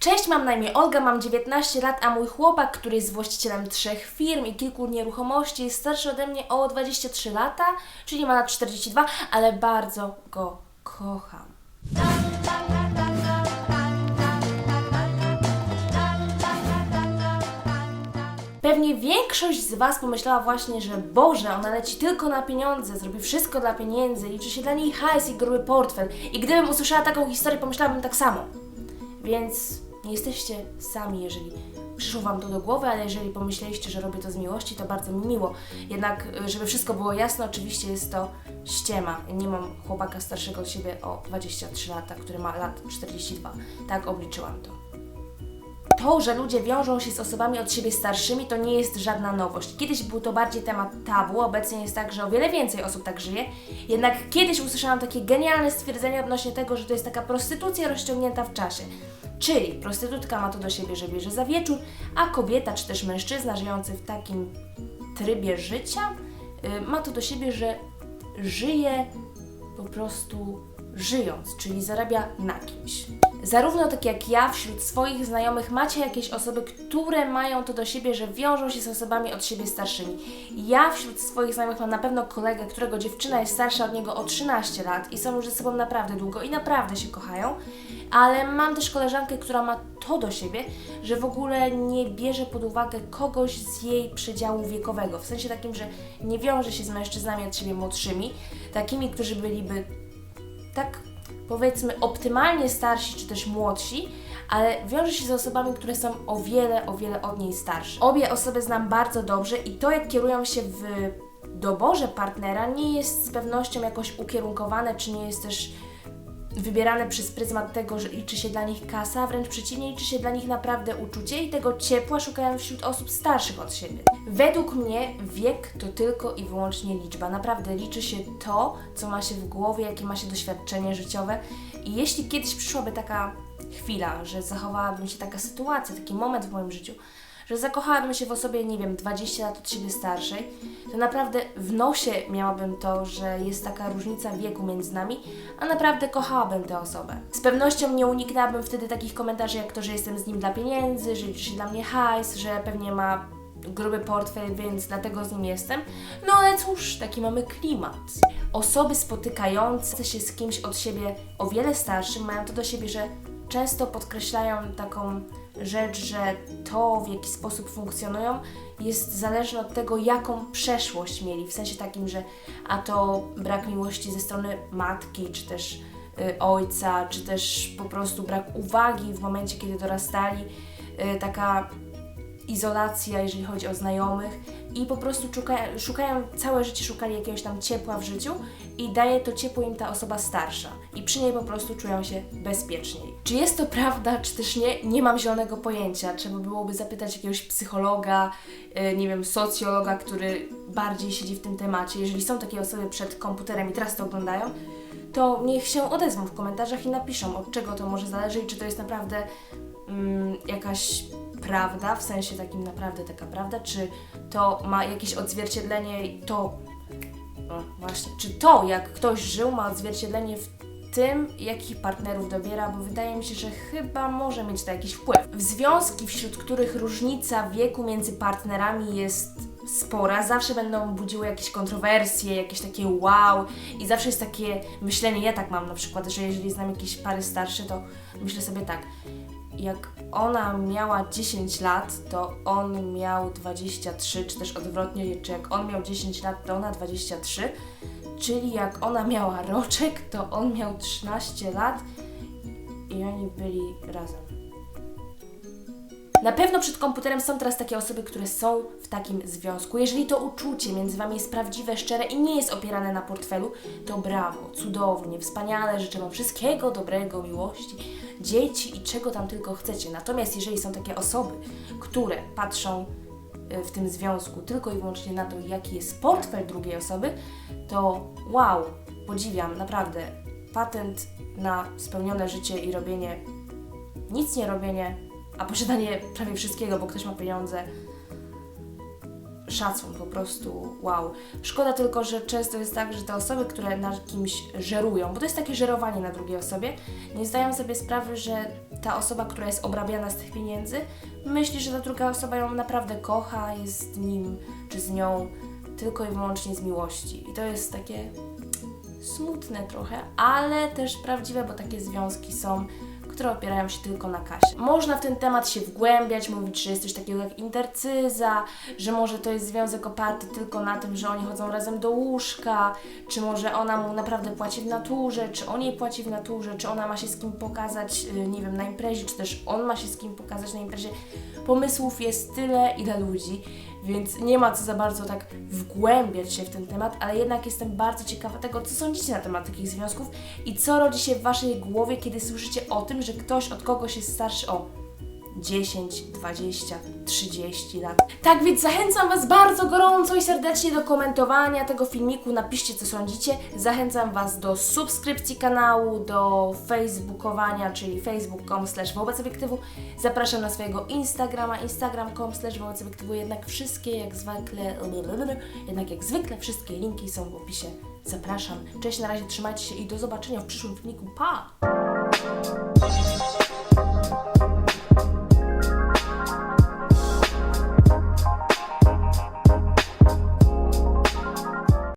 Cześć, mam na imię Olga, mam 19 lat, a mój chłopak, który jest właścicielem trzech firm i kilku nieruchomości, jest starszy ode mnie o 23 lata, czyli ma lat 42, ale bardzo go kocham. Pewnie większość z Was pomyślała właśnie, że Boże, ona leci tylko na pieniądze, zrobi wszystko dla pieniędzy, liczy się dla niej hajs i gruby portfel. I gdybym usłyszała taką historię, pomyślałabym tak samo. Więc nie jesteście sami, jeżeli przyszło Wam to do głowy, ale jeżeli pomyśleliście, że robię to z miłości, to bardzo mi miło. Jednak, y, żeby wszystko było jasne, oczywiście jest to ściema. Nie mam chłopaka starszego od siebie o 23 lata, który ma lat 42. Tak obliczyłam to. To, że ludzie wiążą się z osobami od siebie starszymi, to nie jest żadna nowość. Kiedyś był to bardziej temat tabu, obecnie jest tak, że o wiele więcej osób tak żyje. Jednak kiedyś usłyszałam takie genialne stwierdzenie odnośnie tego, że to jest taka prostytucja rozciągnięta w czasie. Czyli prostytutka ma to do siebie, że bierze za wieczór, a kobieta czy też mężczyzna żyjący w takim trybie życia y, ma to do siebie, że żyje po prostu żyjąc, czyli zarabia na kimś. Zarówno tak jak ja, wśród swoich znajomych macie jakieś osoby, które mają to do siebie, że wiążą się z osobami od siebie starszymi. Ja wśród swoich znajomych mam na pewno kolegę, którego dziewczyna jest starsza od niego o 13 lat i są już ze sobą naprawdę długo i naprawdę się kochają, ale mam też koleżankę, która ma to do siebie, że w ogóle nie bierze pod uwagę kogoś z jej przedziału wiekowego, w sensie takim, że nie wiąże się z mężczyznami od siebie młodszymi, takimi, którzy byliby tak powiedzmy optymalnie starsi czy też młodsi, ale wiąże się z osobami, które są o wiele, o wiele od niej starsze. Obie osoby znam bardzo dobrze i to, jak kierują się w doborze partnera, nie jest z pewnością jakoś ukierunkowane, czy nie jest też wybierane przez pryzmat tego, że liczy się dla nich kasa, wręcz przeciwnie, liczy się dla nich naprawdę uczucie i tego ciepła szukają wśród osób starszych od siebie. Według mnie wiek to tylko i wyłącznie liczba. Naprawdę liczy się to, co ma się w głowie, jakie ma się doświadczenie życiowe. I jeśli kiedyś przyszłaby taka chwila, że zachowałabym się taka sytuacja, taki moment w moim życiu, że zakochałabym się w osobie, nie wiem, 20 lat od siebie starszej, to naprawdę w nosie miałabym to, że jest taka różnica wieku między nami, a naprawdę kochałabym tę osobę. Z pewnością nie uniknęłabym wtedy takich komentarzy jak to, że jestem z nim dla pieniędzy, że liczy dla mnie hajs, że pewnie ma gruby portfel, więc dlatego z nim jestem. No ale cóż, taki mamy klimat. Osoby spotykające się z kimś od siebie o wiele starszym mają to do siebie, że często podkreślają taką rzecz, że to, w jaki sposób funkcjonują, jest zależne od tego, jaką przeszłość mieli. W sensie takim, że a to brak miłości ze strony matki, czy też y, ojca, czy też po prostu brak uwagi w momencie, kiedy dorastali, y, taka izolacja, jeżeli chodzi o znajomych i po prostu szukają, szukają, całe życie szukali jakiegoś tam ciepła w życiu i daje to ciepło im ta osoba starsza i przy niej po prostu czują się bezpieczniej. Czy jest to prawda, czy też nie, nie mam zielonego pojęcia. Trzeba byłoby zapytać jakiegoś psychologa, yy, nie wiem, socjologa, który bardziej siedzi w tym temacie. Jeżeli są takie osoby przed komputerem i teraz to oglądają, to niech się odezwą w komentarzach i napiszą, od czego to może zależy i czy to jest naprawdę mm, jakaś prawda, w sensie takim naprawdę taka prawda, czy to ma jakieś odzwierciedlenie to, no właśnie, czy to jak ktoś żył ma odzwierciedlenie w tym, jakich partnerów dobiera, bo wydaje mi się, że chyba może mieć to jakiś wpływ. W związki, wśród których różnica wieku między partnerami jest spora, zawsze będą budziły jakieś kontrowersje, jakieś takie wow. I zawsze jest takie myślenie, ja tak mam na przykład, że jeżeli znam jakieś pary starsze, to myślę sobie tak, jak ona miała 10 lat, to on miał 23, czy też odwrotnie, czy jak on miał 10 lat, to ona 23, czyli jak ona miała roczek, to on miał 13 lat i oni byli razem. Na pewno przed komputerem są teraz takie osoby, które są w takim związku. Jeżeli to uczucie między Wami jest prawdziwe, szczere i nie jest opierane na portfelu, to brawo, cudownie, wspaniale, życzę Wam wszystkiego dobrego, miłości, dzieci i czego tam tylko chcecie. Natomiast jeżeli są takie osoby, które patrzą y, w tym związku tylko i wyłącznie na to, jaki jest portfel drugiej osoby, to wow, podziwiam, naprawdę. Patent na spełnione życie i robienie, nic nie robienie, a posiadanie prawie wszystkiego, bo ktoś ma pieniądze. szacun, po prostu wow. Szkoda tylko, że często jest tak, że te osoby, które na kimś żerują, bo to jest takie żerowanie na drugiej osobie, nie zdają sobie sprawy, że ta osoba, która jest obrabiana z tych pieniędzy, myśli, że ta druga osoba ją naprawdę kocha, jest z nim czy z nią tylko i wyłącznie z miłości. I to jest takie smutne trochę, ale też prawdziwe, bo takie związki są, które opierają się tylko na kasie. Można w ten temat się wgłębiać, mówić, że jest coś takiego jak intercyza, że może to jest związek oparty tylko na tym, że oni chodzą razem do łóżka, czy może ona mu naprawdę płaci w naturze, czy on jej płaci w naturze, czy ona ma się z kim pokazać, yy, nie wiem, na imprezie, czy też on ma się z kim pokazać na imprezie. Pomysłów jest tyle, ile ludzi, więc nie ma co za bardzo tak wgłębiać się w ten temat, ale jednak jestem bardzo ciekawa tego, co sądzicie na temat takich związków i co rodzi się w Waszej głowie, kiedy słyszycie o tym, że ktoś od kogoś jest starszy? O 10, 20, 30 lat. Tak więc zachęcam Was bardzo gorąco i serdecznie do komentowania tego filmiku. Napiszcie, co sądzicie. Zachęcam Was do subskrypcji kanału, do facebookowania, czyli facebook.com slash wobec obiektywu. Zapraszam na swojego Instagrama, instagram.com slash wobec obiektywu. Jednak wszystkie, jak zwykle, jednak jak zwykle, wszystkie linki są w opisie. Zapraszam. Cześć, na razie, trzymajcie się i do zobaczenia w przyszłym filmiku. Pa!